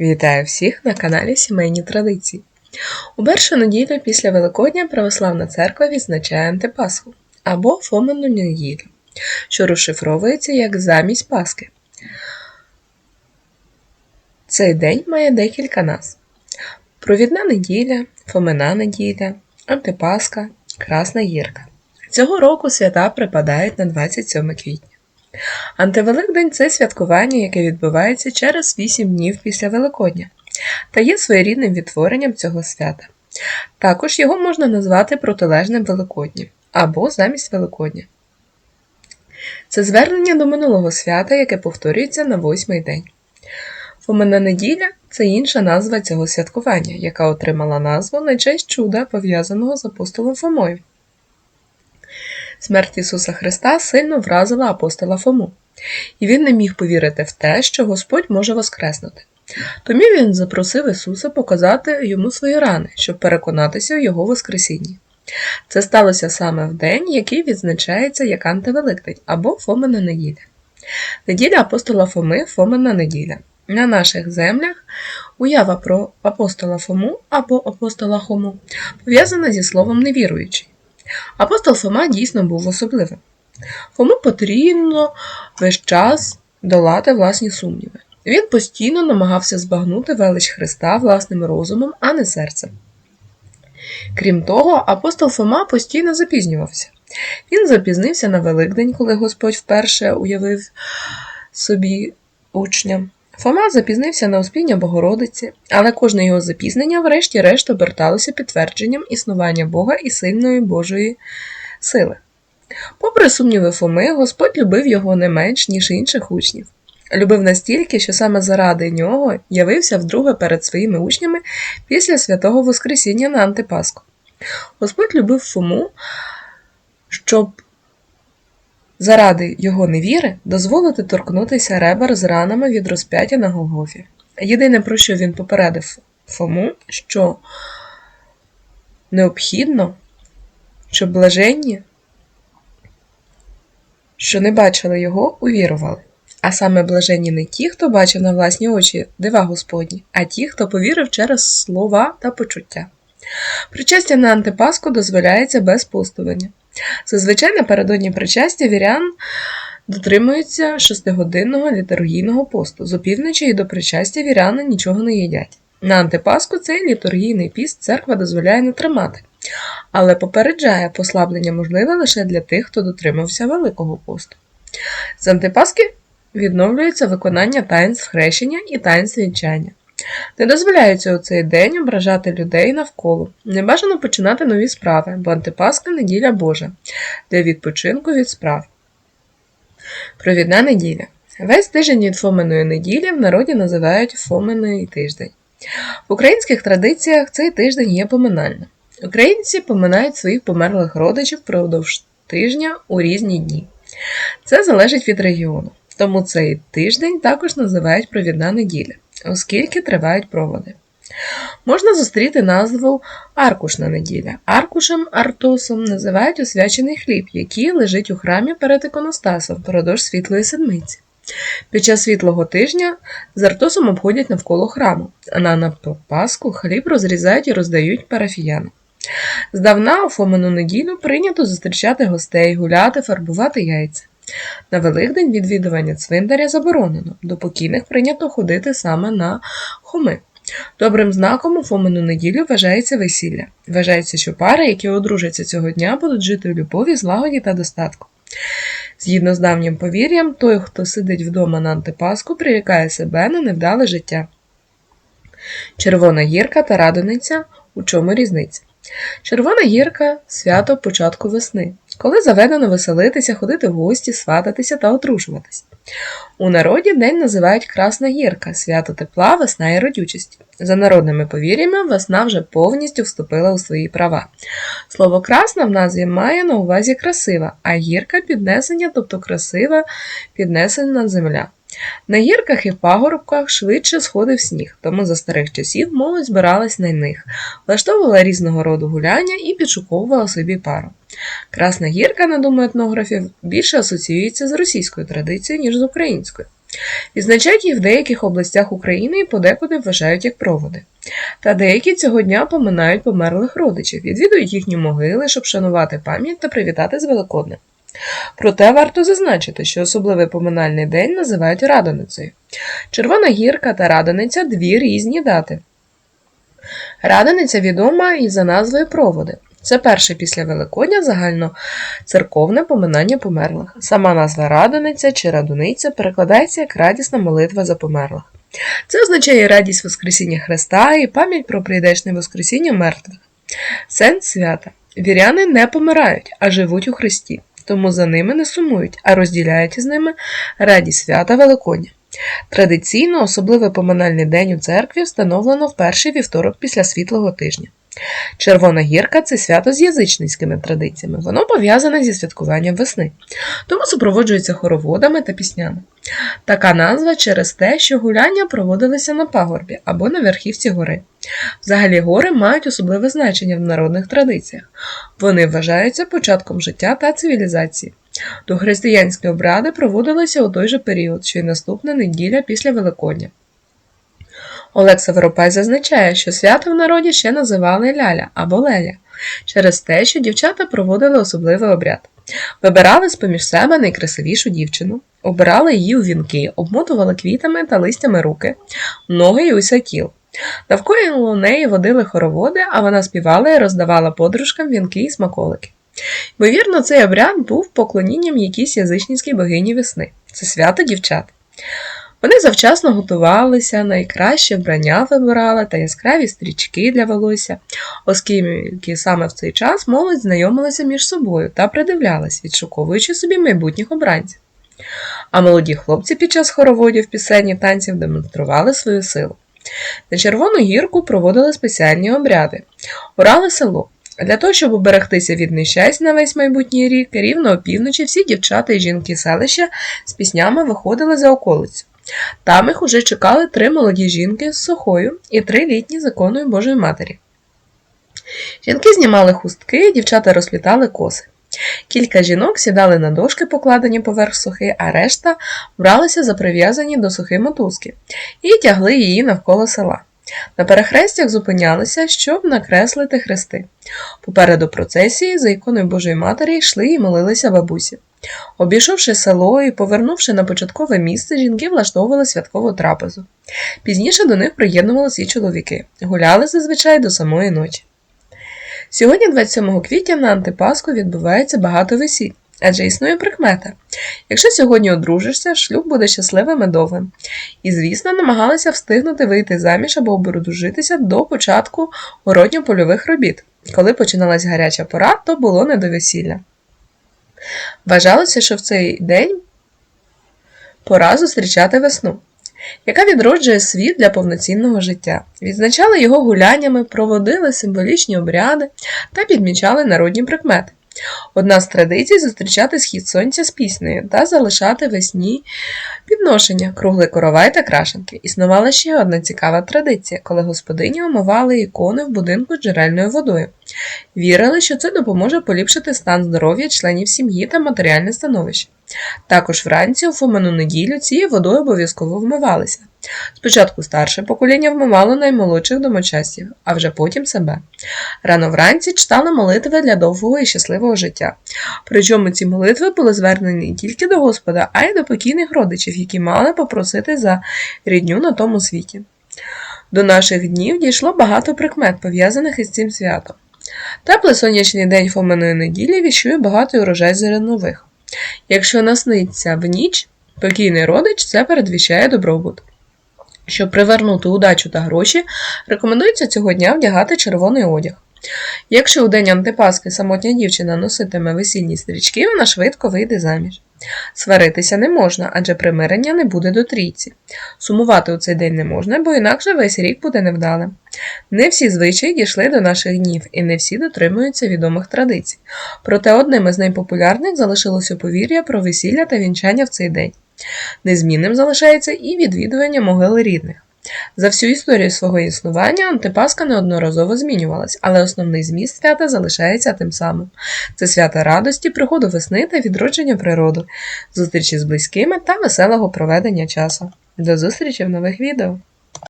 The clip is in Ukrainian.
Вітаю всіх на каналі Сімейні Традиції. У першу неділю після Великодня Православна церква відзначає Антипасху або Фомину неділю, що розшифровується як замість Пасхи. Цей день має декілька назв: Провідна неділя, Фомина неділя, Антипасха, Красна гірка. Цього року свята припадають на 27 квітня. Антивеликдень це святкування, яке відбувається через 8 днів після Великодня, та є своєрідним відтворенням цього свята. Також його можна назвати протилежним Великоднім або замість Великодня. Це звернення до минулого свята, яке повторюється на восьмий день. Фомина неділя це інша назва цього святкування, яка отримала назву на честь чуда, пов'язаного з апостолом Фомою. Смерть Ісуса Христа сильно вразила апостола Фому, і він не міг повірити в те, що Господь може воскреснути. Тому він запросив Ісуса показати йому свої рани, щоб переконатися у Його Воскресінні. Це сталося саме в день, який відзначається як Антивеликдень або Фомина неділя. Неділя апостола Фоми Фомина неділя. На наших землях уява про апостола Фому або апостола Хому пов'язана зі словом невіруючий. Апостол Фома дійсно був особливим. Фому потрібно весь час долати власні сумніви. Він постійно намагався збагнути велич Христа власним розумом, а не серцем. Крім того, апостол Фома постійно запізнювався. Він запізнився на Великдень, коли Господь вперше уявив собі учням. Фома запізнився на успіння Богородиці, але кожне його запізнення, врешті-решт, оберталося підтвердженням існування Бога і сильної Божої сили. Попри сумніви Фоми, Господь любив його не менш, ніж інших учнів. Любив настільки, що саме заради нього явився вдруге перед своїми учнями після святого Воскресіння на Антипаску. Господь любив Фому, щоб заради його невіри дозволити торкнутися ребер з ранами від розп'яття на Голгофі. Єдине, про що він попередив Фому, що необхідно, щоб блаженні, що не бачили його, увірували. А саме блаженні не ті, хто бачив на власні очі дива Господні, а ті, хто повірив через слова та почуття. Причастя на антипаску дозволяється без постування. Зазвичай напередодні причастя вірян дотримуються шестигодинного літургійного посту. З опівночі і до причастя віряни нічого не їдять. На антипаску цей літургійний піст церква дозволяє не тримати, але попереджає послаблення можливе лише для тих, хто дотримався Великого посту. З антипаски відновлюється виконання таїнств хрещення і таїнств вінчання. Не дозволяється у цей день ображати людей навколо. Не бажано починати нові справи, бо антипаска неділя Божа для відпочинку від справ. Провідна неділя. Весь тиждень від Фоминої неділі в народі називають Фоминий тиждень. В українських традиціях цей тиждень є поминальним. Українці поминають своїх померлих родичів впродовж тижня у різні дні. Це залежить від регіону. Тому цей тиждень також називають провідна неділя оскільки тривають проводи. Можна зустріти назву аркушна неділя. Аркушем артосом називають освячений хліб, який лежить у храмі перед іконостасом впродовж світлої седмиці. Під час світлого тижня з артосом обходять навколо храму, а на Пасху хліб розрізають і роздають парафіянам. Здавна у Фомину неділю прийнято зустрічати гостей, гуляти, фарбувати яйця. На Великдень відвідування цвинтаря заборонено, до покійних прийнято ходити саме на хоми. Добрим знаком у Фомину неділю вважається весілля. Вважається, що пари, які одружаться цього дня, будуть жити в любові, злагоді та достатку. Згідно з давнім повір'ям, той, хто сидить вдома на антипаску, прирікає себе на невдале життя. Червона гірка та радониця у чому різниця? Червона гірка свято початку весни, коли заведено веселитися, ходити в гості, свататися та одружуватись. У народі день називають Красна гірка, свято тепла, весна і родючість. За народними повір'ями, весна вже повністю вступила у свої права. Слово красна в назві має на увазі красива, а гірка піднесення, тобто красива піднесена земля. На гірках і пагорбках швидше сходив сніг, тому за старих часів молодь збиралась на них, влаштовувала різного роду гуляння і підшуковувала собі пару. Красна гірка, на думаю етнографів, більше асоціюється з російською традицією, ніж з українською. Відзначають їх в деяких областях України і подекуди вважають як проводи. Та деякі цього дня поминають померлих родичів, відвідують їхні могили, щоб шанувати пам'ять та привітати з Великоднем. Проте варто зазначити, що особливий поминальний день називають Радоницею. Червона гірка та Радониця дві різні дати. Радониця відома і за назвою проводи. Це перше після Великодня загальноцерковне поминання померлих. Сама назва Радониця чи Радуниця перекладається як радісна молитва за померлих. Це означає радість Воскресіння Христа і пам'ять про прийдешне Воскресіння мертвих. Сенс свята. Віряни не помирають, а живуть у Христі, тому за ними не сумують, а розділяють із ними радість свята Великодня. Традиційно особливий поминальний день у церкві встановлено в перший вівторок після світлого тижня. Червона гірка це свято з язичницькими традиціями. Воно пов'язане зі святкуванням весни, тому супроводжується хороводами та піснями. Така назва через те, що гуляння проводилися на пагорбі або на верхівці гори. Взагалі гори мають особливе значення в народних традиціях. Вони вважаються початком життя та цивілізації. Дохристиянські обряди проводилися у той же період, що й наступна неділя після Великодня. Олекса Воропай зазначає, що свято в народі ще називали ляля або леля, через те, що дівчата проводили особливий обряд. Вибирали з поміж себе найкрасивішу дівчину, обирали її у вінки, обмотували квітами та листями руки, ноги й усе тіл. Навколо неї водили хороводи, а вона співала і роздавала подружкам вінки і смаколики. Ймовірно, цей обряд був поклонінням якійсь язичницькій богині весни. Це свято дівчат. Вони завчасно готувалися, найкраще вбрання вибирали та яскраві стрічки для волосся, оскільки саме в цей час молодь знайомилася між собою та придивлялась, відшуковуючи собі майбутніх обранців. А молоді хлопці під час хороводів, пісень і танців демонстрували свою силу. На Червону гірку проводили спеціальні обряди, орали село. Для того, щоб уберегтися від нещасть на весь майбутній рік, рівно опівночі всі дівчата і жінки селища з піснями виходили за околицю. Там їх уже чекали три молоді жінки з сухою і три літні законою Божої Матері. Жінки знімали хустки, дівчата розплітали коси. Кілька жінок сідали на дошки, покладені поверх сухи, а решта бралися за прив'язані до сухи мотузки і тягли її навколо села. На перехрестях зупинялися, щоб накреслити хрести. Попереду процесії за іконою Божої Матері йшли і молилися бабусі. Обійшовши село і повернувши на початкове місце, жінки влаштовували святкову трапезу. Пізніше до них приєднувалися і чоловіки, гуляли зазвичай до самої ночі. Сьогодні, 27 квітня, на антипаску відбувається багато весіль, адже існує прикмета. Якщо сьогодні одружишся, шлюб буде щасливим і довгим. І, звісно, намагалися встигнути вийти заміж або обрудужитися до початку городньо-польових робіт. Коли починалась гаряча пора, то було не до весілля. Вважалося, що в цей день пора зустрічати весну, яка відроджує світ для повноцінного життя. Відзначали його гуляннями, проводили символічні обряди та підмічали народні прикмети. Одна з традицій зустрічати схід сонця з піснею та залишати весні підношення, круглий коровай та крашенки. Існувала ще одна цікава традиція, коли господині омивали ікони в будинку джерельною водою. Вірили, що це допоможе поліпшити стан здоров'я членів сім'ї та матеріальне становище. Також вранці у Фоману неділю цією водою обов'язково вмивалися. Спочатку старше покоління вмивало наймолодших домочасів, а вже потім себе. Рано вранці читали молитви для довгого і щасливого життя. Причому ці молитви були звернені не тільки до Господа, а й до покійних родичів, які мали попросити за рідню на тому світі. До наших днів дійшло багато прикмет, пов'язаних із цим святом. Теплий сонячний день Фоминої неділі віщує багатий урожай зернових. Якщо насниться в ніч, покійний родич це передвіщає добробут. Щоб привернути удачу та гроші, рекомендується цього дня вдягати червоний одяг. Якщо у день антипаски самотня дівчина носитиме весільні стрічки, вона швидко вийде заміж. Сваритися не можна, адже примирення не буде до трійці. Сумувати у цей день не можна, бо інакше весь рік буде невдалим. Не всі звичаї дійшли до наших днів, і не всі дотримуються відомих традицій. Проте одним із найпопулярних залишилося повір'я про весілля та вінчання в цей день. Незмінним залишається і відвідування могили рідних. За всю історію свого існування антипаска неодноразово змінювалась, але основний зміст свята залишається тим самим. Це свята радості, приходу весни та відродження природи, зустрічі з близькими та веселого проведення часу. До зустрічі в нових відео!